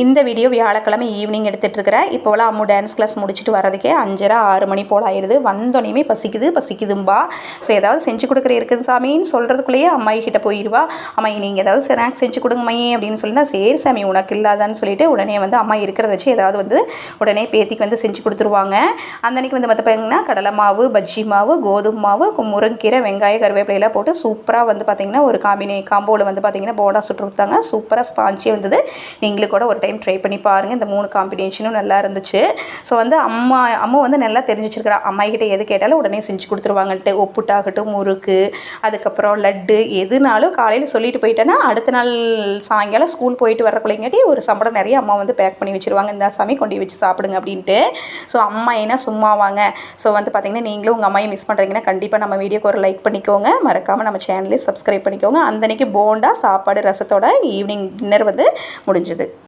இந்த வீடியோ வியாழக்கிழமை ஈவினிங் எடுத்துகிட்ருக்கிறேன் இப்போலாம் அம்மு டான்ஸ் கிளாஸ் முடிச்சுட்டு வரதுக்கே அஞ்சரை ஆறு மணி போல் ஆயிடுது வந்தோடனே பசிக்குது பசிக்குதும்பா. ஸோ ஏதாவது செஞ்சு கொடுக்குற இருக்குது சாமின்னு சொல்கிறதுக்குள்ளேயே அம்மாயி கிட்டே போயிடுவா அம்மா நீங்கள் ஏதாவது ஸ்நாக்ஸ் செஞ்சு கொடுங்க மையே அப்படின்னு சொல்லினா சரி சாமி உனக்கு இல்லாதான்னு சொல்லிட்டு உடனே வந்து அம்மா இருக்கிறத வச்சு ஏதாவது வந்து உடனே பேத்திக்கு வந்து செஞ்சு கொடுத்துருவாங்க. அந்தன்னைக்கு வந்து மற்ற பார்த்தீங்கன்னா கடலை மாவு பஜ்ஜி மாவு கோதுமை மாவு முருங்கீரை வெங்காய கருவேப்பிலையெல்லாம் போட்டு சூப்பராக வந்து பார்த்திங்கன்னா ஒரு காம்பினே காம்போவில் வந்து பார்த்திங்கன்னா போண்டா சுட்டு கொடுத்தாங்க. சூப்பராக ஸ்பாஞ்சி வந்தது எங்களுக்கு கூட ஒரு டைம் ட்ரை பண்ணி பாருங்கள் இந்த மூணு காம்பினேஷனும் நல்லா இருந்துச்சு. ஸோ வந்து அம்மா அம்மா வந்து நல்லா தெரிஞ்சு வச்சுருக்கிறா அம்மாயிக்கிட்ட எது கேட்டாலும் உடனே செஞ்சு கொடுத்துருவாங்கன்ட்டு. ஒப்புட்டாகட்டும் முறுக்கு அதுக்கப்புறம் லட்டு எதுனாலும் காலையில் சொல்லிட்டு போயிட்டேன்னா அடுத்த நாள் சாயங்காலம் ஸ்கூல் போயிட்டு வரக்குள்ளேங்காட்டி ஒரு சம்பளம் நிறைய அம்மா வந்து பேக் பண்ணி வச்சுருவாங்க. இந்த சாமி கொண்டு வச்சு சாப்பிடுங்க அப்படின்ட்டு. ஸோ அம்மா என்ன சும்மா வாங்க ஸோ வந்து பார்த்திங்கன்னா நீங்களும் உங்கள் அம்மாயை மிஸ் பண்ணுறீங்கன்னா கண்டிப்பாக நம்ம வீடியோக்கு ஒரு லைக் பண்ணிக்கோங்க. மறக்காமல் நம்ம சேனலே சப்ஸ்கிரைப் பண்ணிக்கோங்க. அந்தன்னைக்கு போண்டா சாப்பாடு ரசத்தோட ஈவினிங் டின்னர் வந்து முடிஞ்சுது.